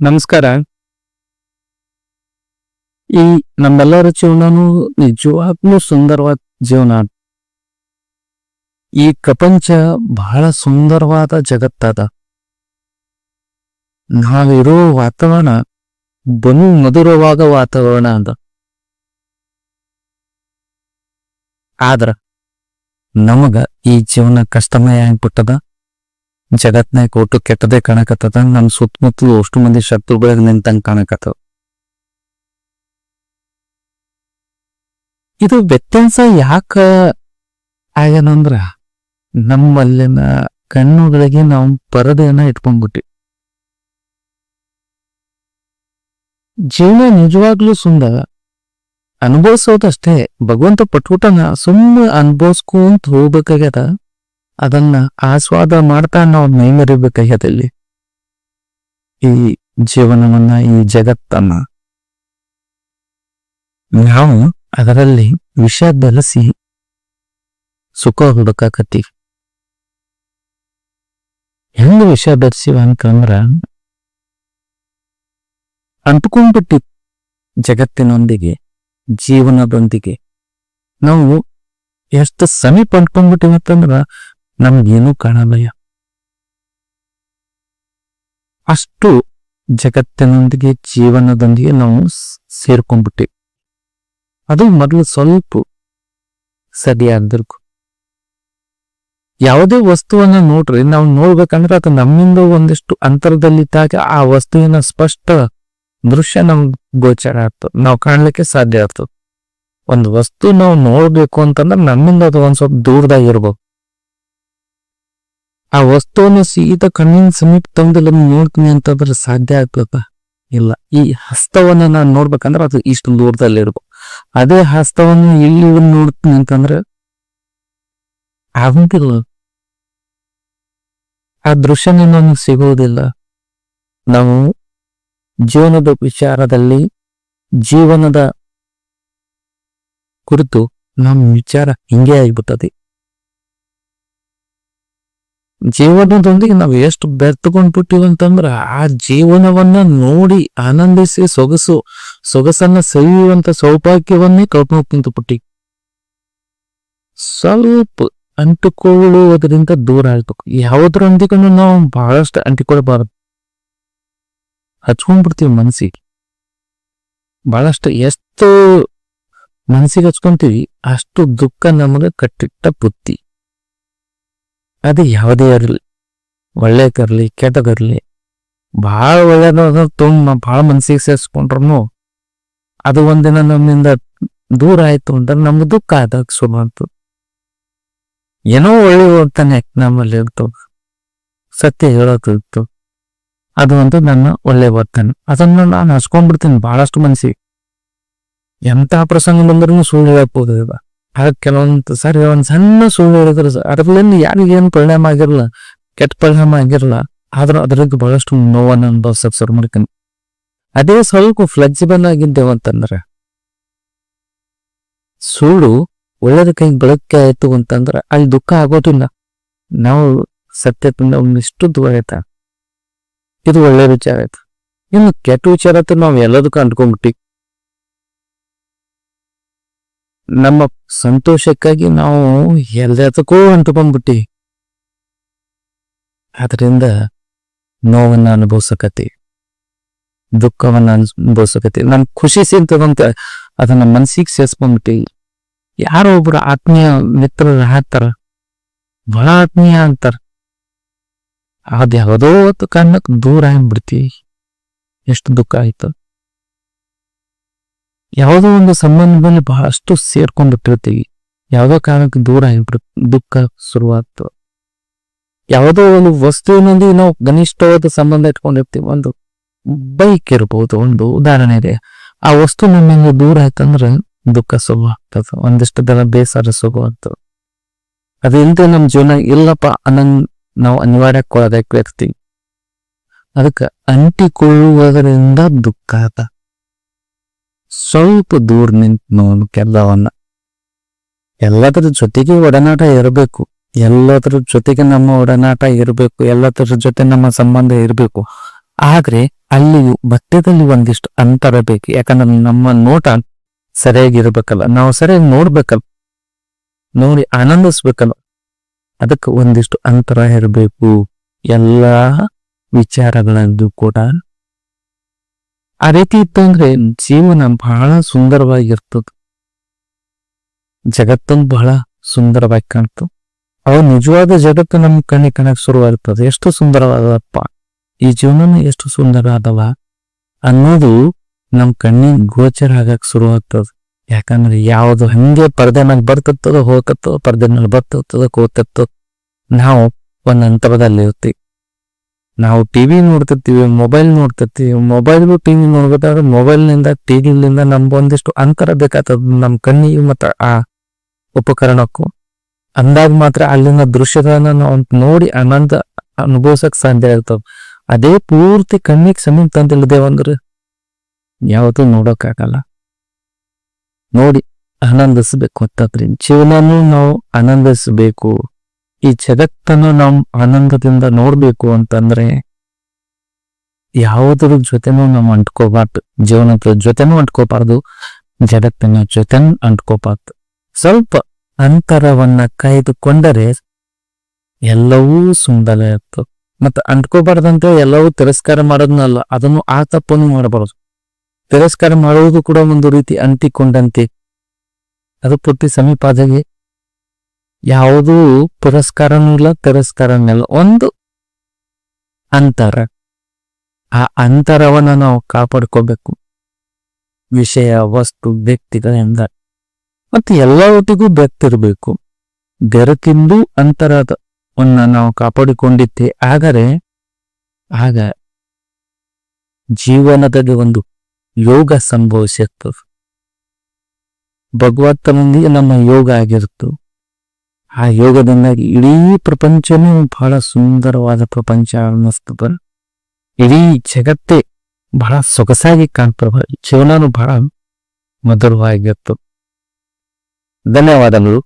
ನಮಸ್ಕಾರ. ಈ ನಮ್ಮೆಲ್ಲರ ಜೀವನನು ನಿಜವಾಗ್ಲೂ ಸುಂದರವಾದ ಜೀವನ. ಈ ಪ್ರಪಂಚ ಬಹಳ ಸುಂದರವಾದ ಜಗತ್ತದ. ನಾವಿರೋ ವಾತಾವರಣ ಬಲು ಮಧುರವಾದ ವಾತಾವರಣ ಅದ. ಆದ್ರ, ನಮಗ ಈ ಜೀವನ ಕಷ್ಟಮಯ ಆಗ್ಬಿಟ್ಟದ. ಜಗತ್ನಾಗ ಒಟ್ಟು ಕೆಟ್ಟದೇ ಕಾಣಕತ್ತದ. ನಮ್ ಸುತ್ತಮುತ್ತಲು ಅಷ್ಟು ಮಂದಿ ಶತ್ರು ಬೆಳಗ್ ನಿಂತಂಗ್ ಕಾಣಕತ್ತದ. ಇದು ವ್ಯತ್ಯಾಸ ಯಾಕ ಆಗ್ಯದಂದ್ರ ನಮ್ಮಲ್ಲಿನ ಕಣ್ಣುಗಳಿಗೆ ನಾವು ಪರದೆಯನ್ನ ಇಟ್ಕೊಂಡ್ಬಿಟ್ಟಿ ಜೀವನ ನಿಜವಾಗ್ಲೂ ಸುಂದರ, ಅನುಭವಿಸೋದಷ್ಟೇ, ಭಗವಂತ ಪಟ್ಬಿಟ್ಟನ ಸುಮ್ಮನೆ ಅನುಭವಿಸ್ಕೊಂತ ಹೋಗ್ಬೇಕಾಗ್ಯದ. ಅದನ್ನ ಆಸ್ವಾದ ಮಾಡ್ತಾ ನಾವು ಮೈಮರಿಬೇಕಾಗ್ಯದ ಇಲ್ಲಿ ಈ ಜೀವನವನ್ನ, ಈ ಜಗತ್ತನ್ನ. ನಾವು ಅದರಲ್ಲಿ ವಿಷ ಬೆಳೆಸಿ ಸುಖ ಹುಡುಕಾಕತ್ತೀವಿ. ಹೆಂಗ ವಿಷ ಬೆರೆಸಿವ ಅಂತಂದ್ರ, ಅಂಟ್ಕೊಂಡ್ಬಿಟ್ಟಿ ಜಗತ್ತಿನೊಂದಿಗೆ, ಜೀವನದೊಂದಿಗೆ. ನಾವು ಎಷ್ಟು ಸಮೀಪ ಅಂಟ್ಕೊಂಡ್ಬಿಟ್ಟಿವಿ ಅಂತಂದ್ರ ನಮ್ಗೇನೂ ಕಾಣಲ್ಲಯ್ಯ ಅಷ್ಟು ಜಗತ್ತಿನೊಂದಿಗೆ ಜೀವನದೊಂದಿಗೆ ನಾವು ಸೇರ್ಕೊಂಡ್ಬಿಟ್ಟಿವಿ ಅದು ಮೊದಲು ಸ್ವಲ್ಪ ಸರಿಯಾಗಿರ್ಕು ಯಾವುದೇ ವಸ್ತುವನ್ನ ನೋಡ್ರಿ, ನಾವು ನೋಡ್ಬೇಕಂದ್ರೆ ಅದು ನಮ್ಮಿಂದ ಒಂದಿಷ್ಟು ಅಂತರದಲ್ಲಿದ್ದಾಗ ಆ ವಸ್ತುವಿನ ಸ್ಪಷ್ಟ ದೃಶ್ಯ ನಮ್ ಗೋಚರ ಆಗ್ತದೆ, ನಾವು ಕಾಣ್ಲಿಕ್ಕೆ ಸಾಧ್ಯ ಆಗ್ತದೆ. ಒಂದು ವಸ್ತು ನಾವು ನೋಡ್ಬೇಕು ಅಂತಂದ್ರೆ ನಮ್ಮಿಂದ ಅದು ಒಂದ್ ಸ್ವಲ್ಪ ದೂರದಾಗ ಇರ್ಬೇಕು ಆ ವಸ್ತುವನ್ನು ಸೀದಾ ಕಣ್ಣಿನ ಸಮೀಪ ತಂದಿಲ್ಲ ನೋಡ್ತೀನಿ ಅಂತಂದ್ರೆ ಸಾಧ್ಯ ಆಗ್ತದ? ಇಲ್ಲ. ಈ ಹಸ್ತವನ್ನ ನಾನು ನೋಡ್ಬೇಕಂದ್ರೆ ಅದು ಇಷ್ಟು ದೂರದಲ್ಲಿ ಇರ್ಬೇಕು. ಅದೇ ಹಸ್ತವನ್ನು ಇಲ್ಲಿ ನೋಡ್ತೀನಿ ಅಂತಂದ್ರೆ ಆಗಂಗಿಲ್ಲ ಆ ದೃಶ್ಯನೇ ನಮಗೆ ಸಿಗುವುದಿಲ್ಲ ನಾವು ಜೀವನದ ವಿಚಾರದಲ್ಲಿ ಜೀವನದ ಕುರಿತು ನಮ್ಮ ವಿಚಾರ ಹಿಂಗೆ ಆಗ್ಬಿಟ್ಟದೆ. ಜೀವನದೊಂದಿಗೆ ನಾವು ಎಷ್ಟು ಬೆರ್ತಕೊಂಡ್ಬಿಟ್ಟಿವಿ ಅಂತಂದ್ರ ಆ ಜೀವನವನ್ನ ನೋಡಿ ಆನಂದಿಸಿ ಸೊಗಸು, ಸೊಗಸನ್ನ ಸವಿಯುವಂತ ಸೌಭಾಗ್ಯವನ್ನೇ ಕಳ್ಕೊಂಡು ಬಿಟ್ಟಿ ಸ್ವಲ್ಪ ಅಂಟಿಕೊಳ್ಳುವುದರಿಂದ ದೂರ ಆಗ್ಬೇಕು. ಯಾವುದರೊಂದಿಗೂ ನಾವು ಬಹಳಷ್ಟು ಅಂಟಿಕೊಳ್ಬಾರದು. ಹಚ್ಕೊಂಡ್ಬಿಡ್ತೀವಿ ಮನಸ್ಸಿಗೆ ಬಹಳಷ್ಟು ಎಷ್ಟು ಮನಸ್ಸಿಗೆ ಹಚ್ಕೊಂತೀವಿ, ಅಷ್ಟು ದುಃಖ ನಮಗೆ ಕಟ್ಟಿಟ್ಟ ಬುದ್ಧಿ. ಅದು ಯಾವುದೇ ಇರಲಿ ಒಳ್ಳೆದಿರಲಿ ಕೆಟ್ಟದಿರಲಿ ಬಹಳ ಒಳ್ಳೇದ ತುಂಬ, ಭಾಳ ಮನಸ್ಸಿಗೆ ಸೇರಿಸ್ಕೊಂಡ್ರು ಅದು ಒಂದಿನ ನಮ್ಮಿಂದ ದೂರ ಆಯ್ತು ಅಂದ್ರೆ ನಮ್ಗೆ ದುಃಖ ಆದಾಗ ಶುರು ಏನೋ ಒಳ್ಳೆ ತಾನೆ ನಮ್ಮಲ್ಲಿ ಇರ್ತವೆ ಸತ್ಯ ಹೇಳೋದಿತ್ತು ಅದು ಒಂದು ನನ್ನ ಒಳ್ಳೆ ವರ್ತನೆ. ಅದನ್ನು ನಾನು ಹಚ್ಕೊಂಡ್ಬಿಡ್ತೀನಿ ಬಹಳಷ್ಟು ಮನಸ್ಸಿಗೆ. ಎಂಥ ಪ್ರಸಂಗ ಬಂದ್ರೂ ಸುಳ್ಳು ಹೇಳಬಹುದು ಈಗ ಆಗ ಕೆಲವೊಂದು ಸಾರಿ ಒಂದ್ ಸಣ್ಣ ಸುಳ್ಳು ಹೇಳಿದ್ರೆ ಸ- ಯಾರಿಗೆ ಏನು ಪರಿಣಾಮ ಆಗಿರಲ್ಲ, ಕೆಟ್ಟ ಪರಿಣಾಮ ಆಗಿರಲ್ಲ, ಆದ್ರೂ ಅದ್ರಿಗೆ ಬಹಳಷ್ಟು ನೋವನ್ನು ಅನುಭವಿಸಕ್ ಶುರು ಮಾಡ್ಕೊಂಡು ಅದೇ ಸ್ವಲ್ಪ ಫ್ಲೆಕ್ಸಿಬಲ್ ಆಗಿದ್ದೇವೆ ಅಂತಂದ್ರೆ, ಸುಳ್ಳು ಒಳ್ಳೇದ ಕೈ ಬೆಳಕ್ಕೆ ಆಯ್ತು ಅಂತಂದ್ರೆ ಅಲ್ಲಿ ದುಃಖ ಆಗೋದಿಲ್ಲ. ನಾವು ಸತ್ಯದಿಂದ ಒಂದಿಷ್ಟು ದೂರ ಆಯ್ತ ಇದು ಒಳ್ಳೆ ವಿಚಾರ ಆಯ್ತು. ಇನ್ನು ಕೆಟ್ಟ ವಿಚಾರ ನಾವು ಎಲ್ಲದಕ್ಕೂ ಅಂಟ್ಕೊಂಡ್ಬಿಟ್ಟಿ ನಮ್ಮ ಸಂತೋಷಕ್ಕಾಗಿ ನಾವು ಎಲ್ಲದಕ್ಕೂ ಬಂದ್ಬಿಟ್ಟಿ. ಅದರಿಂದ ನೋವನ್ನ ಅನುಭವಿಸಕತಿ ದುಃಖವನ್ನ ಅನುಭವಿಸಕತಿ ನನ್ ಖುಷಿ ಸಿಗ್ತದಂತ ಅದನ್ನ ಮನ್ಸಿಗೆ ಸೇರಿಸ್ಕೊಂಡ್ಬಿಟ್ಟಿ. ಯಾರೋ ಒಬ್ರು ಆತ್ಮೀಯ ಮಿತ್ರರು ಹಾಕ್ತಾರ, ಬಹಳ ಆತ್ಮೀಯ ಅಂತಾರ. ಅದ್ಯಾವುದೋ ಕಾರಣಕ್ಕೆ ದೂರ ಆಗ್ಬಿಡ್ತಿ. ಎಷ್ಟು ದುಃಖ ಆಯ್ತು. ಯಾವುದೋ ಒಂದು ಸಂಬಂಧದಲ್ಲಿ ಬಹಳಷ್ಟು ಸೇರ್ಕೊಂಡ್ಬಿಟ್ಟಿರ್ತೀವಿ ಯಾವುದೋ ಕಾರಣಕ್ಕೆ ದೂರ ಆಗಿಬಿಟ್ಟು ದುಃಖ ಶುರುವಾಗ್ತು ಯಾವುದೋ ಒಂದು ವಸ್ತುವಿನಲ್ಲಿ ನಾವು ಗನಿಷ್ಠವಾದ ಸಂಬಂಧ ಇಟ್ಕೊಂಡಿರ್ತೀವಿ. ಒಂದು ಬೈಕ್ ಇರ್ಬೋದು, ಒಂದು ಉದಾಹರಣೆ ಇದೆ. ಆ ವಸ್ತು ನಮ್ಮಿಂದ ದೂರ ಆಯ್ತಂದ್ರೆ ದುಃಖ ಶುರು ಆಗ್ತದ ಒಂದಿಷ್ಟು ದಿನ ಬೇಸರ ಶುರು ಅದಿಲ್ಲದೆ ನಮ್ಮ ಜೀವನ ಇಲ್ಲಪ್ಪ ಅನ್ನಂಗ್ ನಾವು ಅನಿವಾರ್ಯಕ್ಕೆ ಇರ್ತೀವಿ. ಅದಕ್ಕೆ ಅಂಟಿಕೊಳ್ಳುವುದರಿಂದ ದುಃಖ ಆತ ಸ್ವಲ್ಪ ದೂರ ನಿಂತು ನೋಡು ಕೆಲವನ್ನ ಎಲ್ಲದರ ಜೊತೆಗೆ ಒಡನಾಟ ಇರಬೇಕು. ಎಲ್ಲದರ ಜೊತೆಗೆ ನಮ್ಮ ಒಡನಾಟ ಇರಬೇಕು. ಎಲ್ಲದರ ಜೊತೆ ನಮ್ಮ ಸಂಬಂಧ ಇರಬೇಕು. ಆದ್ರೆ ಅಲ್ಲಿಯೂ ಮಧ್ಯದಲ್ಲಿ ಒಂದಿಷ್ಟು ಅಂತರ ಬೇಕು. ಯಾಕಂದ್ರೆ ನಮ್ಮ ನೋಟ ಸರಿಯಾಗಿರ್ಬೇಕಲ್ಲ ನಾವು ಸರಿಯಾಗಿ ನೋಡ್ಬೇಕಲ್ಲ. ನೋಡಿ ಆನಂದಿಸ್ಬೇಕಲ್ಲ. ಅದಕ್ಕೆ ಒಂದಿಷ್ಟು ಅಂತರ ಇರಬೇಕು. ಎಲ್ಲಾ ವಿಚಾರಗಳದ್ದು ಕೂಡ ಆ ರೀತಿ ಇತ್ತು ಅಂದ್ರೆ ಜೀವನ ಬಹಳ ಸುಂದರವಾಗಿರ್ತದ. ಜಗತ್ತೊಂದು ಬಹಳ ಸುಂದರವಾಗಿ ಕಾಣ್ತು. ಅವು ನಿಜವಾದ ಜಗತ್ತು ನಮ್ಮ ಕಣ್ಣಿಗೆ ಕಾಣಕ್ ಶುರುವಾಗ್ತದೆ. ಎಷ್ಟು ಸುಂದರವಾದಪ್ಪ ಈ ಜೀವನ ಎಷ್ಟು ಸುಂದರ ಆದವ ಅನ್ನೋದು ನಮ್ಮ ಕಣ್ಣಿಗೆ ಗೋಚರ ಆಗಕ್ ಆಗ್ತದೆ ಯಾಕಂದ್ರೆ ಯಾವುದು ಹಂಗೆ ಪರ್ದೆ ಮೇಲೆ ಬರ್ತದ ಹೋಗತ್ತೋ ಪರ್ದೆ ಮೇಲೆ ಬರ್ತತ್ತದ, ಕೂತತ್ತೋ, ನಾವು ಒಂದ್ ಅಂತರದಲ್ಲಿ ನಾವು ಟಿ ವಿ ನೋಡ್ತಿರ್ತೀವಿ ಮೊಬೈಲ್ ನೋಡ್ತಿರ್ತೀವಿ ಮೊಬೈಲ್ ಟಿವಿ ನೋಡ್ಬೇಕಾದ್ರೆ ಮೊಬೈಲ್ನಿಂದ ಟಿವಿಲಿಂದ ನಮ್ಗೆ ಒಂದಿಷ್ಟು ಅಂತರ ಬೇಕಾಗ್ತದೆ ನಮ್ಮ ಕಣ್ಣಿಗೆ ಮತ್ತು ಆ ಉಪಕರಣಕ್ಕೂ. ಅಂದಾಗ ಮಾತ್ರ ಅಲ್ಲಿನ ದೃಶ್ಯಗಳನ್ನ ನಾವು ನೋಡಿ ಆನಂದ ಅನುಭವಿಸಕ್ ಸಾಧ್ಯ ಇರ್ತವೆ ಅದೇ ಪೂರ್ತಿ ಕಣ್ಣಿಗೆ ಸಮೀಪ ತಂದಿಲ್ಲದೇವಂದ್ರೆ ಯಾವತ್ತೂ ನೋಡೋಕ್ಕಾಗಲ್ಲ. ನೋಡಿ, ಆನಂದಿಸ್ಬೇಕು ಅಂತಂದ್ರೆ ಜೀವನನೂ ನಾವು ಆನಂದಿಸ್ಬೇಕು. ಈ ಜಗತ್ತನ್ನು ನಾವು ಆನಂದದಿಂದ ನೋಡ್ಬೇಕು ಅಂತಂದ್ರೆ ಯಾವುದ್ರ ಜೊತೆನೂ ನಾವು ಅಂಟ್ಕೋಬಾರ್ದು. ಜೀವನದ ಜೊತೆನೂ ಅಂಟ್ಕೋಬಾರ್ದು, ಜಗತ್ತಿನ ಜೊತೆ ಅಂಟ್ಕೋಬಾರ್ದು. ಸ್ವಲ್ಪ ಅಂತರವನ್ನ ಕಾಯ್ದುಕೊಂಡರೆ ಎಲ್ಲವೂ ಸುಂದರ ಇರ್ತದೆ. ಮತ್ತೆ ಅಂಟ್ಕೋಬಾರ್ದಂತ ಎಲ್ಲವೂ ತಿರಸ್ಕಾರ ಮಾಡೋದನ್ನಲ್ಲ ಅದನ್ನು ಆ ತಪ್ಪನ್ನು ಮಾಡಬಾರದು. ತಿರಸ್ಕಾರ ಮಾಡುವುದು ಕೂಡ ಒಂದು ರೀತಿ ಅಂಟಿಕೊಂಡಂತೆ. ಅದು ಪೂರ್ತಿ ಸಮೀಪ ಆದಾಗೆ ಯಾವುದೂ ಪುರಸ್ಕಾರನೂ ಇಲ್ಲ ಒಂದು ಅಂತರ. ಆ ಅಂತರವನ್ನ ನಾವು ಕಾಪಾಡ್ಕೋಬೇಕು. ವಿಷಯ, ವಸ್ತು, ವ್ಯಕ್ತಿಗಳಿಂದ. ಮತ್ತೆ ಎಲ್ಲ ಒಟ್ಟಿಗೂ ಬೆರ್ತಿರ್ಬೇಕು. ಬೆರಕಿಂದು ಅಂತರದವನ್ನ ನಾವು ಕಾಪಾಡಿಕೊಂಡಿದ್ದೆ. ಆದರೆ, ಆಗ ಜೀವನದಲ್ಲಿ ಒಂದು ಯೋಗ ಸಂಭವಿಸಿರ್ತದೆ. ಭಗವಂತನೊಂದಿಗೆ ನಮ್ಮ ಯೋಗ ಆಗಿರುತ್ತು ಆ ಯೋಗದಿಂದಾಗಿ ಇಡೀ ಪ್ರಪಂಚನೂ ಬಹಳ ಸುಂದರವಾದ ಪ್ರಪಂಚ ಅನ್ನಿಸ್ತದ ಇಡೀ ಜಗತ್ತೇ ಬಹಳ ಸೊಗಸಾಗಿ ಕಾಣ್ತದ ಜೀವನನು ಬಹಳ ಮಧುರವಾಗಿರ್ತದೆ ಧನ್ಯವಾದಗಳು.